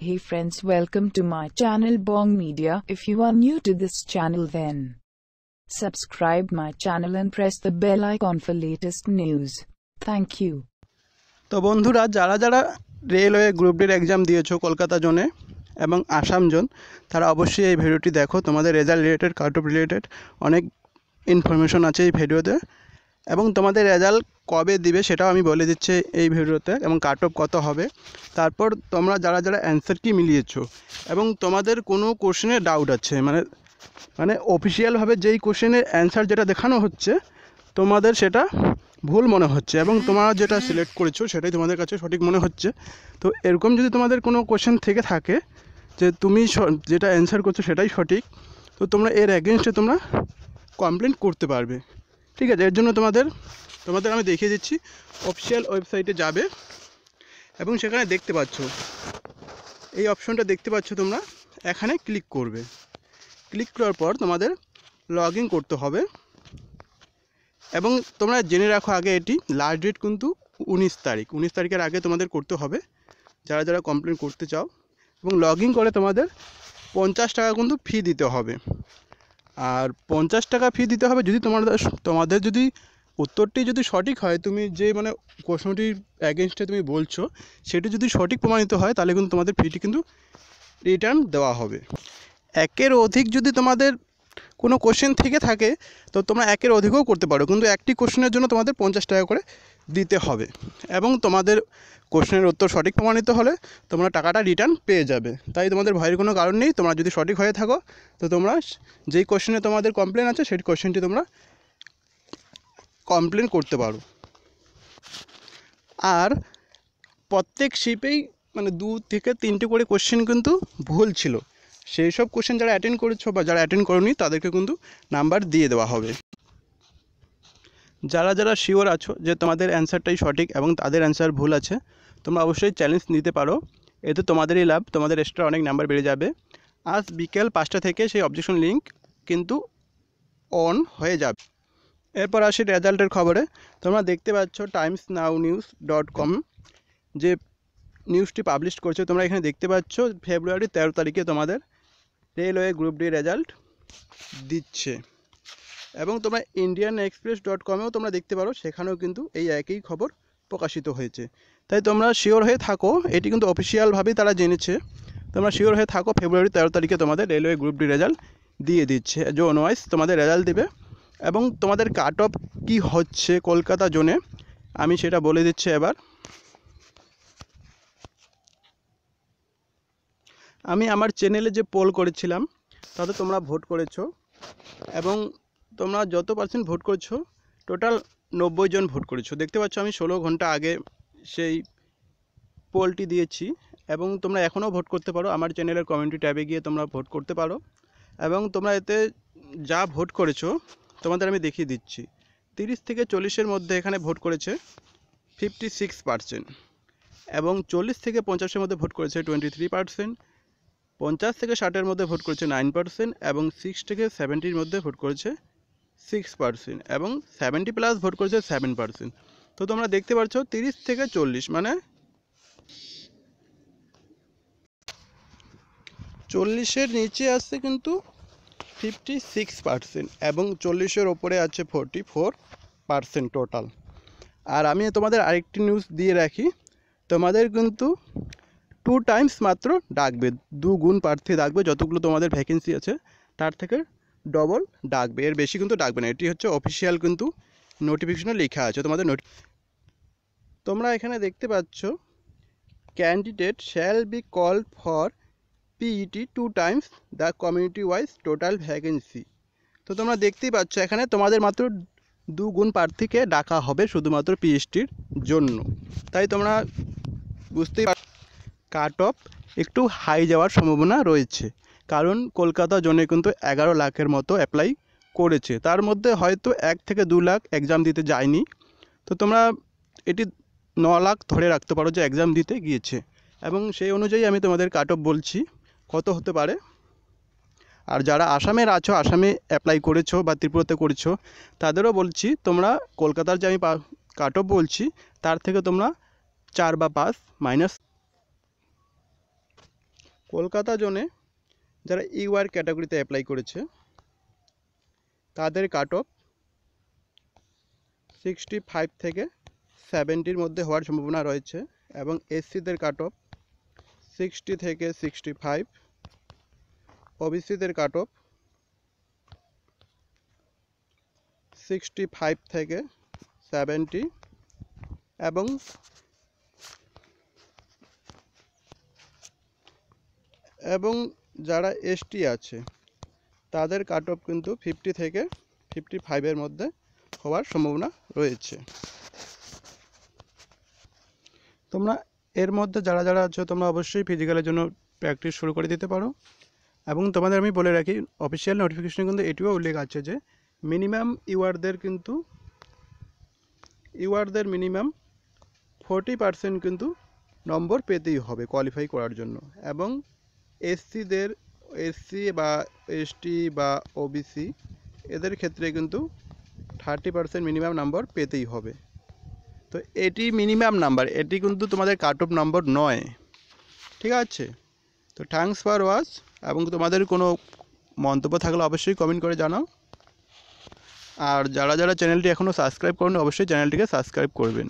Hey friends, welcome to my channel Bong Media. If you are new to this channel, then subscribe my channel and press the bell icon for latest news. Thank you. তো বন্ধুরা যারা যারা railway group ডির exam দিয়েছ কলকাতা জোনে এবং Assam zone তারা অবশ্যই এই ভিডিওটি দেখো তোমাদের result related cut off related অনেক ইনফরমেশন আছে এই ভিডিওতে এবং তোমাদের রেজাল্ট কবে দিবে সেটাও আমি বলে দিচ্ছি এই ভিডিওতে এবং কাট অফ কত হবে। তারপর তোমরা যারা যারা অ্যান্সার কি মিলিয়েছো এবং তোমাদের কোনো কোশ্চেনে ডাউট আছে মানে মানে অফিসিয়ালভাবে যেই কোশ্চেনের অ্যান্সার যেটা দেখানো হচ্ছে তোমাদের সেটা ভুল মনে হচ্ছে এবং তোমরা যেটা সিলেক্ট করেছ সেটাই তোমাদের কাছে সঠিক মনে হচ্ছে। তো এরকম যদি তোমাদের কোনো কোশ্চেন থেকে থাকে যে তুমি যেটা অ্যান্সার করছ সেটাই সঠিক তো তোমরা এর অ্যাগেনস্টে তোমরা কমপ্লেন করতে পারবে। ঠিক আছে, এর জন্য তোমাদের তোমাদের আমি দেখিয়ে দিচ্ছি অফিসিয়াল ওয়েবসাইটে যাবে এবং সেখানে দেখতে পাচ্ছ। এই অপশনটা দেখতে পাচ্ছ তোমরা, এখানে ক্লিক করবে। ক্লিক করার পর তোমাদের লগ করতে হবে এবং তোমরা জেনে রাখো আগে এটি লাস্ট ডেট কিন্তু উনিশ তারিখ। উনিশ তারিখের আগে তোমাদের করতে হবে, যারা যারা কমপ্লেন করতে চাও। এবং লগ করে তোমাদের পঞ্চাশ টাকা কিন্তু ফি দিতে হবে। আর পঞ্চাশ টাকা ফি দিতে হবে যদি তোমাদের তোমাদের যদি উত্তরটি যদি সঠিক হয়, তুমি যে মানে প্রশ্নটির অ্যাগেনস্টে তুমি বলছো, সেটি যদি সঠিক প্রমাণিত হয়, তাহলে কিন্তু তোমাদের ফিটি কিন্তু রিটার্ন দেওয়া হবে। একের অধিক যদি তোমাদের কোনো কোশ্চেন থেকে থাকে, তো তোমরা একের অধিকও করতে পারো। কিন্তু একটি কোশ্চেনের জন্য তোমাদের পঞ্চাশ টাকা করে দিতে হবে। এবং তোমাদের কোশ্চেনের উত্তর সঠিক প্রমাণিত হলে তোমরা টাকাটা রিটার্ন পেয়ে যাবে। তাই তোমাদের ভয়ের কোনো কারণ নেই। তোমরা যদি সঠিক হয়ে থাকো, তো তোমরা যেই কোশ্চেনে তোমাদের কমপ্লেন আছে, সেই কোশ্চেনটি তোমরা কমপ্লেন করতে পারো। আর প্রত্যেক শিপেই মানে দু থেকে তিনটে করে কোশ্চেন কিন্তু ভুল ছিল। সেই সব কোশ্চেন যারা অ্যাটেন্ড করেছ বা যারা অ্যাটেন্ড করোনি, তাদেরকে কিন্তু নাম্বার দিয়ে দেওয়া হবে। যারা যারা শিওর আছো যে তোমাদের অ্যান্সারটাই সঠিক এবং তাদের অ্যান্সার ভুল আছে, তোমরা অবশ্যই চ্যালেঞ্জ নিতে পারো। এতে তোমাদেরই লাভ, তোমাদের এক্সট্রা অনেক নাম্বার বেড়ে যাবে। আজ বিকেল পাঁচটা থেকে সেই অবজেকশন লিঙ্ক কিন্তু অন হয়ে যাবে। এরপর আসি রেজাল্টের খবরে। তোমরা দেখতে পাচ্ছ Times Now News dot com যে নিউজটি পাবলিশ করছে। তোমরা এখানে দেখতে পাচ্ছ ফেব্রুয়ারি তেরো তারিখে তোমাদের রেলওয়ে গ্রুপ ডি রেজাল্ট দিচ্ছে। এবং তোমরা ইন্ডিয়ান এক্সপ্রেস ডট কমেও তোমরা দেখতে পারো, সেখানেও কিন্তু এই একই খবর প্রকাশিত হয়েছে। তাই তোমরা শিওর হয়ে থাকো, এটি কিন্তু অফিসিয়ালভাবেই তারা জেনেছে। তোমরা শিওর হয়ে থাকো ফেব্রুয়ারি তেরো তারিখে তোমাদের রেলওয়ে গ্রুপ ডি রেজাল্ট দিয়ে দিচ্ছে। জোন ওয়াইজ তোমাদের রেজাল্ট দেবে এবং তোমাদের কাট অফ কী হচ্ছে কলকাতা জোনে আমি সেটা বলে দিচ্ছি এবার। আমি আমার চ্যানেলে যে পোল করেছিলাম, তাতে তোমরা ভোট করেছ এবং তোমরা যত পার্সেন্ট ভোট করেছ টোটাল নব্বই জন ভোট করেছ। দেখতে পাচ্ছ, আমি ষোলো ঘণ্টা আগে সেই পোলটি দিয়েছি এবং তোমরা এখনও ভোট করতে পারো। আমার চ্যানেলের কমিউনিটি ট্যাবে গিয়ে তোমরা ভোট করতে পারো। এবং তোমরা এতে যা ভোট করেছ, তোমাদের আমি দেখিয়ে দিচ্ছি। তিরিশ থেকে চল্লিশের মধ্যে এখানে ভোট করেছে ফিফটি সিক্স পার্সেন্ট এবং চল্লিশ থেকে পঞ্চাশের মধ্যে ভোট করেছে টোয়েন্টি থ্রি পার্সেন্ট পঞ্চাশ থেকে ষাটের মধ্যে ভোট করেছে নাইন পার্সেন্ট এবং সিক্স থেকে সেভেন্টির মধ্যে ভোট করেছে সিক্স পার্সেন্ট এবং সেভেন্টি প্লাস ভোট করেছে সেভেন পার্সেন্ট তো তোমরা দেখতে পাচ্ছ তিরিশ থেকে চল্লিশ মানে চল্লিশের নিচে আসছে কিন্তু ফিফটি সিক্স পার্সেন্ট এবং চল্লিশের ওপরে আছে ফোরটি ফোর পার্সেন্ট টোটাল আর আমি তোমাদের আরেকটি নিউজ দিয়ে রাখি, তোমাদের কিন্তু টু টাইমস মাত্র ডাকবে দু গুণ প্রার্থী ডাকবে, যতগুলো তোমাদের ভ্যাকেন্সি আছে, তার থেকে ডবল ডাকবে। এর বেশি কিন্তু ডাকবে না। এটি হচ্ছে অফিসিয়াল কিন্তু নোটিফিকেশনে লেখা আছে। তোমাদের নোটি তোমরা এখানে দেখতে পাচ্ছ candidate shall be call for PET two times the community wise total vacancy তো তোমরা দেখতেই পাচ্ছ এখানে তোমাদের মাত্র দু গুণ প্রার্থীকে ডাকা হবে শুধুমাত্র পিএইচটির জন্য। তাই তোমরা বুঝতেই কাট অফ একটু হাই যাওয়ার সম্ভাবনা রয়েছে। কারণ কলকাতা জোনে কিন্তু এগারো লাখের মতো অ্যাপ্লাই করেছে। তার মধ্যে হয়তো এক থেকে দু লাখ এক্সাম দিতে যায়নি। তো তোমরা এটি ন লাখ ধরে রাখতে পারো যে এক্সাম দিতে গিয়েছে। এবং সেই অনুযায়ী আমি তোমাদের কাট অফ বলছি, কত হতে পারে? আর যারা আসামের আছো, আসামে অ্যাপ্লাই করেছ বা ত্রিপুরাতে করেছ, তাদেরও বলছি, তোমরা কলকাতার যে আমি কাট অফ বলছি, তার থেকে তোমরা চার বা পাঁচ মাইনাস কলকাতা জোনে যারা ইউআর ক্যাটাগরিতে অ্যাপ্লাই করেছে, তাদের কাট অফ সিক্সটি ফাইভ থেকে সেভেন্টির মধ্যে হওয়ার সম্ভাবনা রয়েছে এবং এসসিদের কাট অফ সিক্সটি থেকে সিক্সটি ফাইভ ওবিসিদের কাট অফ সিক্সটি ফাইভ থেকে সেভেন্টি এবং এবং যারা এসটি আছে, তাদের কাট অফ কিন্তু ফিফটি থেকে ফিফটি ফাইভের মধ্যে হওয়ার সম্ভাবনা রয়েছে। তোমরা এর মধ্যে যারা যারা আছো, তোমরা অবশ্যই ফিজিক্যালের জন্য প্র্যাকটিস শুরু করে দিতে পারো। এবং তোমাদের আমি বলে রাখি অফিসিয়াল নোটিফিকেশনে কিন্তু এটিও উল্লেখ আছে যে মিনিমাম ইউআরদের কিন্তু, ইউআরদের মিনিমাম ফোরটি পার্সেন্ট কিন্তু নম্বর পেতেই হবে কোয়ালিফাই করার জন্য। এবং এসসিদের এসসি বা এসটি বা ওবিসি, এদের ক্ষেত্রে কিন্তু থার্টি পার্সেন্ট মিনিমাম নাম্বার পেতেই হবে। তো এটি মিনিমাম নাম্বার, এটি কিন্তু তোমাদের কাট অফ নম্বর নয়। ঠিক আছে? তো থ্যাংকস ফর ওয়াচ, এবং তোমাদের কোনো মন্তব্য থাকলে অবশ্যই কমেন্ট করে জানাও। আর যারা যারা চ্যানেলটি এখনও সাবস্ক্রাইব করেন, অবশ্যই চ্যানেলটিকে সাবস্ক্রাইব করবেন।